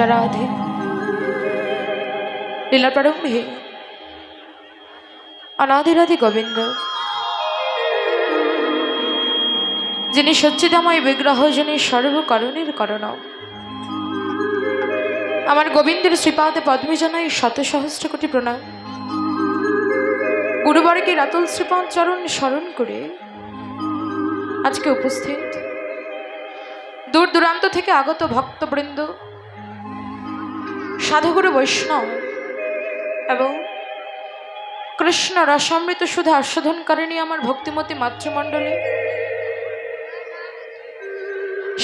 যারা অধীন লীলা প্রারম্ভে অনাদিরাধি গোবিন্দ। যিনি সচ্চিদাময় বিগ্রহ, যিনি সর্বকরণের করণ। আমার গোবিন্দের শ্রীপাদে পদ্মে জানাই শত সহস্র কোটি প্রণাম। গুরুবারকে রাতুল শ্রীপাদ চরণ স্মরণ করে আজকে উপস্থিত। দূর দূরান্ত থেকে আগত ভক্তবৃন্দ সাধুগুরু বৈষ্ণব এবং কৃষ্ণ রসামৃত শুধু করেনি আমার ভক্তিমতী মাতৃমণ্ডলী।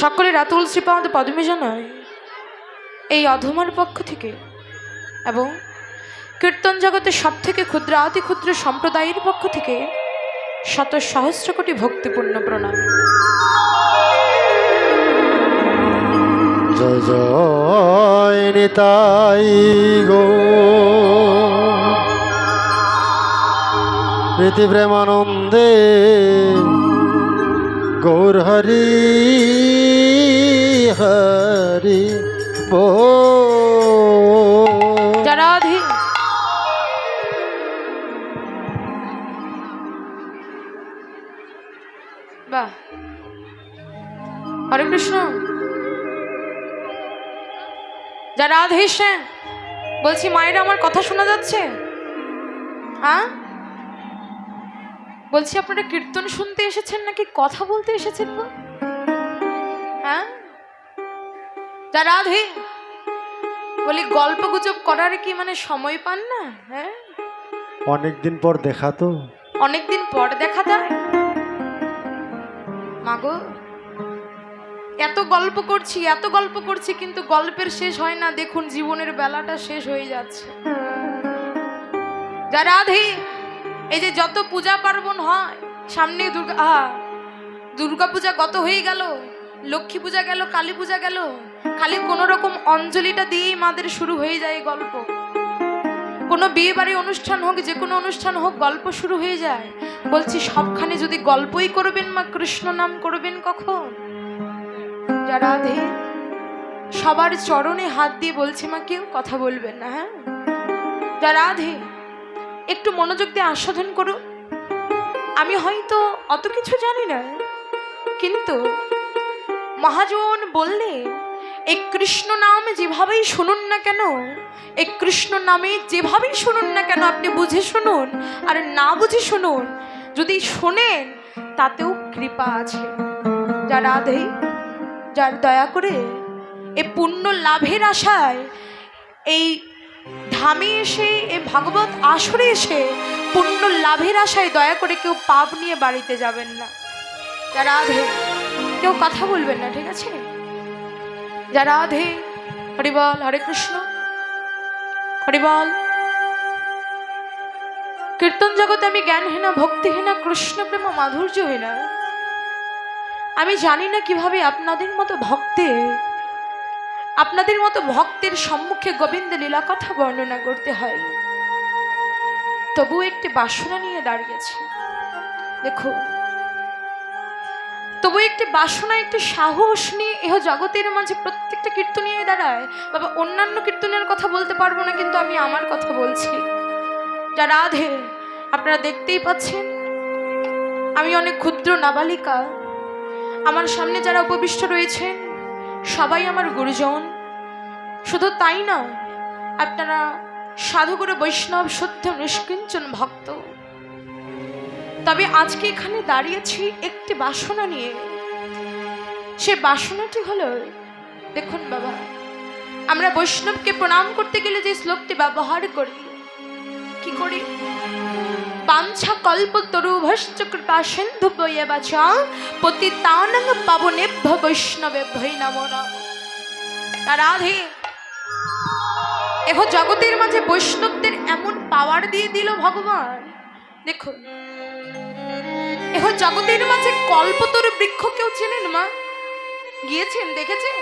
সকলে রাতুল শ্রীপাদ পদ্মে জানায় এই অধমার পক্ষ থেকে এবং কীর্তন জগতের সব থেকে ক্ষুদ্র অতি ক্ষুদ্র সম্প্রদায়ের পক্ষ থেকে শত সহস্র কোটি ভক্তিপূর্ণ প্রণাম। জয় তাই গো। প্রীতি প্রেমানন্দে গৌর হরি হরি বো যারা আধেছেন বলছি মায়ের আমার কথা শোনা যাচ্ছে? হ্যাঁ বলছি আপনারা কীর্তন শুনতে এসেছেন নাকি কথা বলতে এসেছেন গো? হ্যাঁ যারা আধে বলি গল্প গুজব করার কি মানে সময় পান না? হ্যাঁ? অনেকদিন পর দেখা তো। অনেকদিন পর দেখা যায় মাগো এত গল্প করছি, এত গল্প করছি, কিন্তু গল্পের শেষ হয় না। দেখুন, জীবনের বেলাটা শেষ হয়ে যাচ্ছে। যা রাধে, এই যে যত পূজা পার্বণ হয়, সামনে দুর্গা, আহা, দুর্গা পূজা গত হয়ে গেল, লক্ষ্মী পূজা গেল, কালী পূজা গেল, খালি কোনো রকম অঞ্জলিটা দিয়েই মাদের শুরু হয়ে যায় গল্প। কোনো বিয়ে বাড়ি অনুষ্ঠান হোক, যে কোনো অনুষ্ঠান হোক, গল্প শুরু হয়ে যায়। বলছি, সবখানে যদি গল্পই করবেন মা, কৃষ্ণ নাম করবেন কখন? রাধে সবার চরণে হাত দিয়ে বলছে, মা, কেউ কথা বলবেন না হ্যাঁ? রাধে, একটু মনোযোগ দিয়ে আস্বাদন করুন আমি হয়তো অত কিছু জানি না, কিন্তু মহাজন বললে এই কৃষ্ণ নাম যেভাবেই শুনুন না কেন এই কৃষ্ণ নামে যেভাবেই শুনুন না কেন, আপনি বুঝে শুনুন আর না বুঝে শুনুন। যদি শোনেন, তাতেও কৃপা আছে। যার আধে যার দয়া করে এ পুণ্য লাভের আশায় এই ধামে এসে, এ ভাগবত আসরে এসে পুণ্য লাভের আশায় দয়া করে কেউ পাপ নিয়ে বাড়িতে যাবেন না। যারা আধে কেউ কথা বলবেন না, ঠিক আছে? যারা আধে হরিবল হরে কৃষ্ণ হরিবল কীর্তন জগতে আমি জ্ঞানহীনা, ভক্তিহীনা কৃষ্ণ প্রেম মাধুর্যহীনা। আমি জানি না কীভাবে আপনাদের মতো ভক্তে আপনাদের মতো ভক্তের সম্মুখে গোবিন্দ লীলা কথা বর্ণনা করতে হয়। তবু একটি বাসনা নিয়ে দাঁড়িয়েছি। দেখো, তবু একটি বাসনা, একটি সাহস নিয়ে এহ জগতের মাঝে প্রত্যেকটা কীর্তনিয়ে দাঁড়ায়। বাবা, অন্যান্য কীর্তনের কথা বলতে পারব না, কিন্তু আমি আমার কথা বলছি। যা রাধে, আপনারা দেখতেই পাচ্ছেন। আমি অনেক ক্ষুদ্র নাবালিকা। আমার সামনে যারা উপবিষ্ট রয়েছেন সবাই আমার গুরুজন। শুধু তাই না আপনারা সাধুগুরু বৈষ্ণব, সত্য, নিষ্কিঞ্চন ভক্ত। তবে আজকে এখানে দাঁড়িয়েছি একটি বাসনা নিয়ে। সে বাসনাটি হলো, দেখুন বাবা, আমরা বৈষ্ণবকে প্রণাম করতে গেলে যে শ্লোকটি ব্যবহার করি, কি করি? পাঞ্ছা কল্প তরুভশ্চ কৃপা সিন্ধু বয়ে বাচা পতি তানং পাবনেভ্য বৈষ্ণবে ভৈ নম। নম রাধে, এখন জগতের মাঝে বৈষ্ণবদের এমন পাওয়ার দিয়ে দিল ভগবান। দেখুন, এখন জগতের মাঝে কল্পতরু বৃক্ষ কেউ চেনেন মা? গিয়েছেন, দেখেছেন?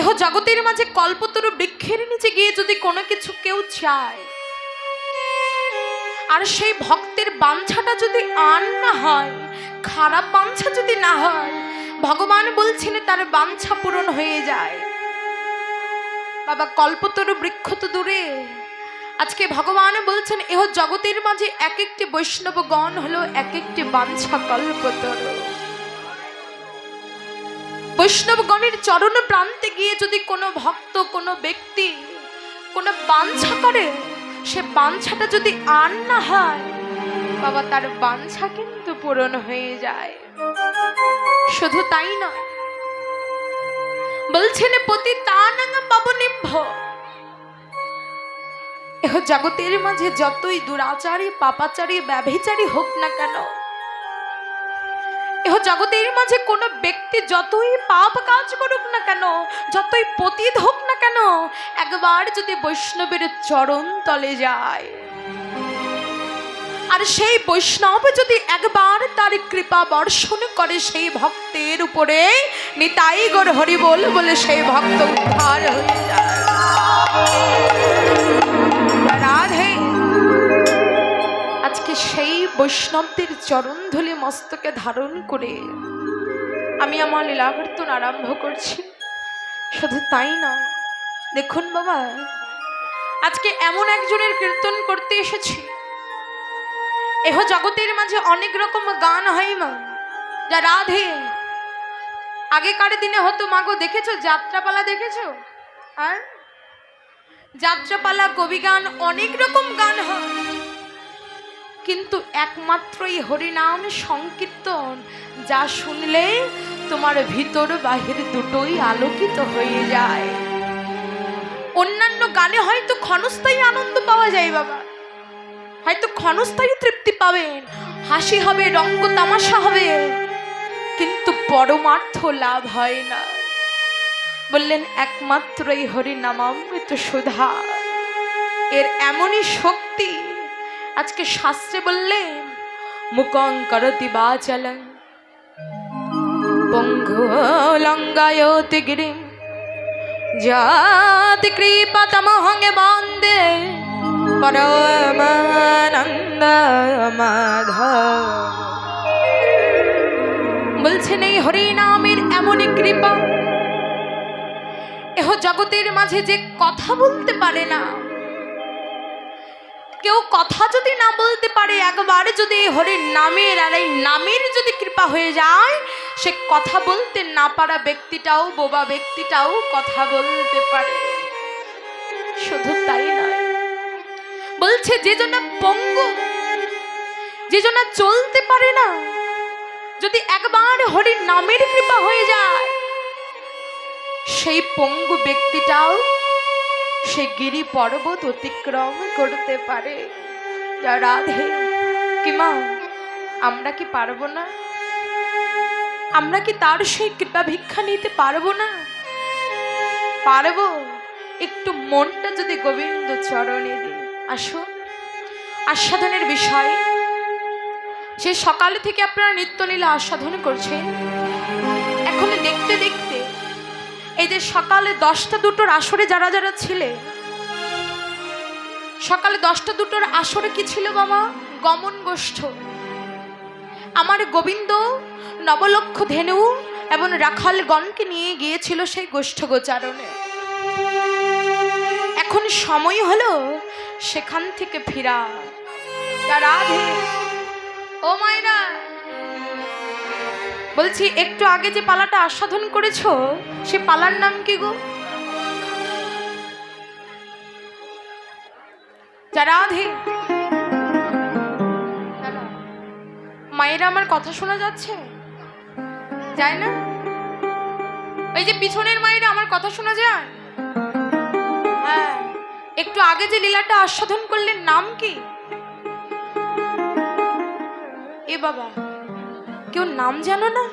এহ জগতের মাঝে কল্পতরু বৃক্ষের নিচে গিয়ে যদি কোনো কিছু কেউ চায় আর সেই ভক্তের বাঞ্ছাটা যদি আন না হয়, খারাপ বাঞ্ছা যদি না হয়, ভগবান বলছেন তার বাঞ্ছা পূরণ হয়ে যায়। বাবা, কল্পতরু বৃক্ষ তো দূরে। আজকে ভগবান বলছেন, এহ জগতের মাঝে এক একটি বৈষ্ণব গণ হলো এক একটি বাঞ্ছা কল্পতরু। বৈষ্ণবগণের চরণ প্রান্তে গিয়ে যদি কোনো ভক্ত, কোনো ব্যক্তি কোনো বাঞ্ছা করে সে বাঞ্ছাটা যদি আর না হয়, বাবা তার বাঞ্ছা কিন্তু পূরণ হয়ে যায়। শুধু তাই নয়, বলছেন পতি তানাং পাবনিম্ভ এহ জগতের মাঝে যতই দুরাচারী, পাপাচারী, ব্যভিচারী হোক না কেন জগতের মাঝে কোনো ব্যক্তি যতই পাপ কাজ করুক না কেন, যতই পতিত হোক না কেন, একবার যদি বৈষ্ণবের চরণ তলে যায়। আর সেই বৈষ্ণব যদি একবার তার কৃপা বর্ষণ করে সেই ভক্তের উপরে, নিতাই গর হরি বল বলে সেই ভক্ত উদ্ধার হয়ে যায়। আজকে সেই বৈষ্ণবদের চরণ ধুলি মস্তকে ধারণ করে আমি আমার লীলাবর্তন আরম্ভ করছি। শুধু তাই না, দেখুন বাবা, আজকে এমন একজনের কীর্তন করতে এসেছি। এহ জগতের মাঝে অনেক রকম গান হয় মা, যা রাধে। আগেকার দিনে হতো মাগো দেখেছ? যাত্রাপালা দেখেছ? আর? যাত্রাপালা কবি গান অনেক রকম গান হয়। কিন্তু একমাত্র এই হরিনাম সংকীর্তন, যা শুনলে তোমার ভিতর বাহির দুটোই আলোকিত হয়ে যায়। অন্যান্য গানে হয়তো ক্ষণস্থায়ী আনন্দ পাওয়া যায় বাবা। হয়তো ক্ষণস্থায়ী তৃপ্তি পাবেন, হাসি হবে, রঙ্গ তামাশা হবে, কিন্তু পরমার্থ লাভ হয় না। বললেন একমাত্র এই হরিনামামৃত সুধা। এর এমনই শক্তি আজকে শাস্ত্রে বললে, মুকং করতি বাচালং। পঙ্গু লঙ্গায়তি গিরিম জাতি কৃপাতমহং বন্দে। পরমানন্দ মাধব। বলছেন, এই হরিনামের এমনই কৃপা। এহ জগতের মাঝে যে কথা বলতে পারে না কেউ কথা যদি না বলতে পারে, একবার যদি হরির নামের আর এই নামের যদি কৃপা হয়ে যায়, সে কথা বলতে না পারা ব্যক্তিটাও, বোবা ব্যক্তিটাও কথা বলতে পারে। শুধু তাই নয়, বলছে যে জন্য পঙ্গু, যে জন্য চলতে পারে না, যদি একবার হরির নামের কৃপা হয়ে যায়, সেই পঙ্গু ব্যক্তিটাও সে গিরি পর্বত অতিক্রম করতে পারে। যা রাধে। কিমা আমরা কি পারব না? আমরা কি তার সেই কৃপা ভিক্ষা নিতে পারব না? পারব। একটু মনটা যদি গোবিন্দ চরণে দিই আসো আস্বাদনের বিষয়। সে সকাল থেকে আপনারা নিত্যলীলা আস্বাদন করছেন। এখন দেখতে দেখতে এই যে সকালে দশটা দুটোর আসরে যারা যারা ছিলে সকালে দশটা দুটোর আসরে কি ছিল বাবা গমন গোষ্ঠ। আমার গোবিন্দ নবলক্ষ ধেনু এবং রাখালগণকে নিয়ে গিয়েছিল সেই গোষ্ঠ গোচারণে। এখন সময় হলো সেখান থেকে ফিরা। ও মায়েরা, বলছি একটু আগে যে পালাটা আস্বাদন করেছ, সে পালার নাম কি গো? রাধে। মায়েরা আমার কথা শোনা যাচ্ছে? যায় না? এই যে পিছনের মায়েরা আমার কথা শোনা যায়? হ্যাঁ একটু আগে যে লীলাটা আস্বাদন করলেন, নাম কি? এ বাবা, কেউ নাম জানো না।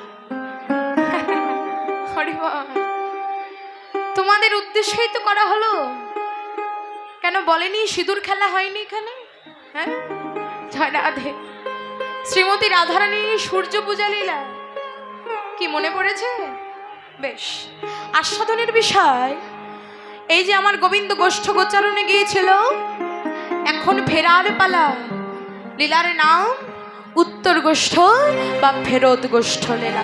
তোমাদের উদ্দেশ্যই তো করা হলো। কেন বলেনি? সিঁদুর খেলা হয়নি এখানে? হ্যাঁ? রাধে। শ্রীমতী রাধারানী সূর্য পূজা লীলা। কি মনে পড়েছে? বেশ। আস্বাদনের বিষয়, এই যে আমার গোবিন্দ গোষ্ঠ গোচারণে গিয়েছিল, এখন ফেরার পালা লীলার নাম উত্তর গোষ্ঠ বা ফেরত গোষ্ঠ লীলা।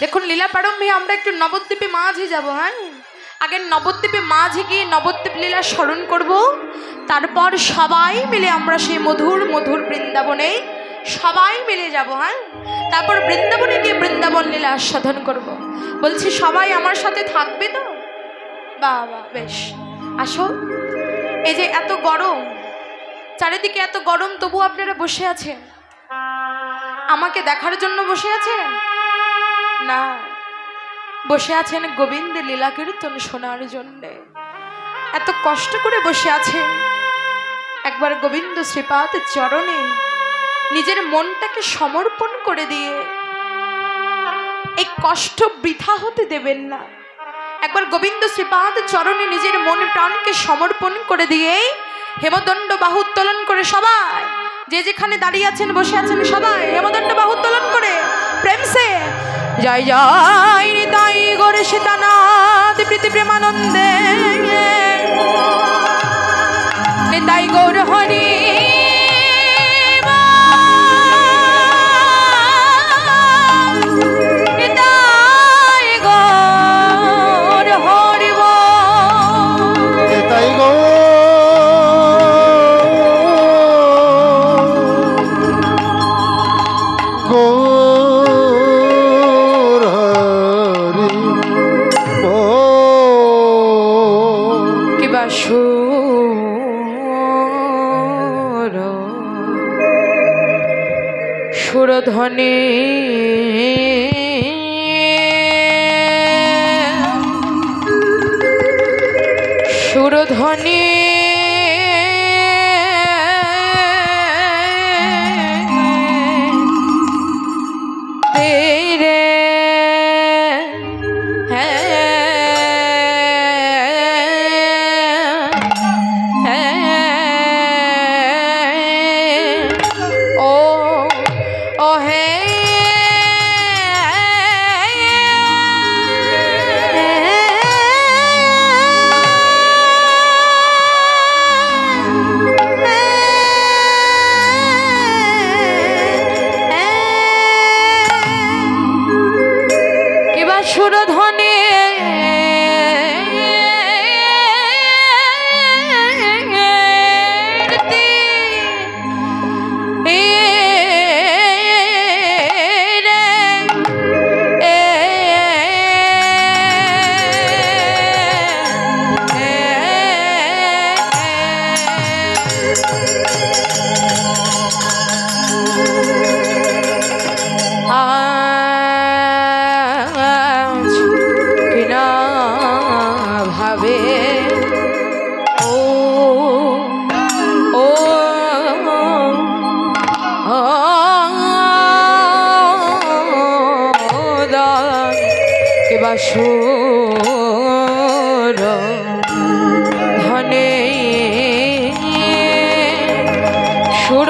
দেখুন, লীলা প্রারম্ভে আমরা একটু নবদ্বীপে মাঝে যাব হ্যাঁ? আগে নবদ্বীপে মাঝে গিয়ে নবদ্বীপ লীলা স্মরণ করব। তারপর সবাই মিলে আমরা সেই মধুর মধুর বৃন্দাবনে সবাই মিলে যাব হ্যাঁ? তারপর বৃন্দাবনে গিয়ে বৃন্দাবন লীলা আস্বাদন করব। বলছি, সবাই আমার সাথে থাকবে তো? বাবা, বেশ। আসো। এই যে এত গরম, চারিদিকে এত গরম তবু আপনারা বসে আছেন? আমাকে দেখার জন্য বসে আছেন? না। বসে আছেন গোবিন্দের লীলা কীর্তন শোনার জন্যে। এত কষ্ট করে বসে আছেন। একবার গোবিন্দ শ্রীপাদ চরণে নিজের মনটাকে সমর্পণ করে দিয়ে এই কষ্ট বৃথা হতে দেবেন না। একবার গোবিন্দ শ্রীপাদ চরণে নিজের মন প্রাণকে সমর্পণ করে দিয়ে হেমদণ্ড বাহু উত্তোলন করে সবাই, যে যেখানে দাঁড়িয়ে আছেন, বসে আছেন সবাই, হেমদণ্ড বাহু উত্তোলন করে, প্রেম সে জয় জয় হৃদয় গরে সীতানাথ প্রীতি প্রেমানন্দে। নিতাই গৌর হরি সুরধ্বনি সুরধ্বনি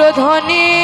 সুরধনে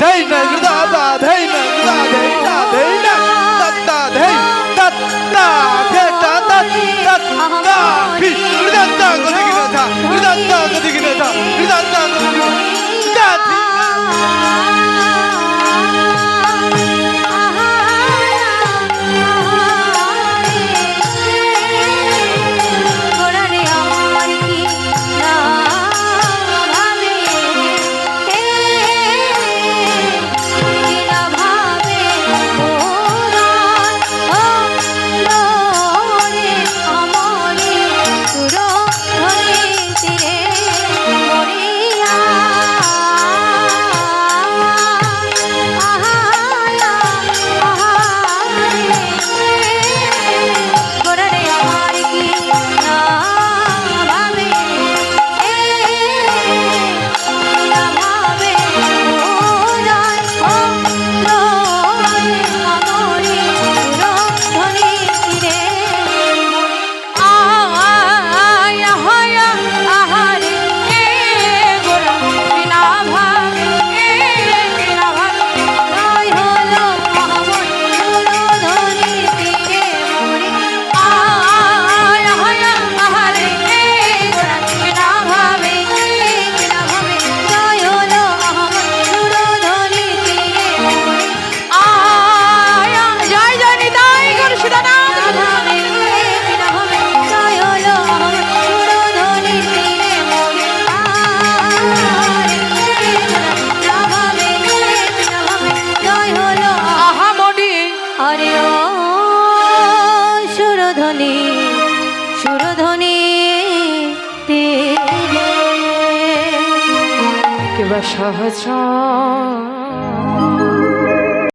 ধৈ নগদা দা ধৈ নগদা ধৈ না ধৈ না তত্তা ধৈ তত্তা গেটা তত তত্তা কি হৃদত্তা গতি কি না হৃদত্তা গতি কি না হৃদত্তা গতি কি না সহচর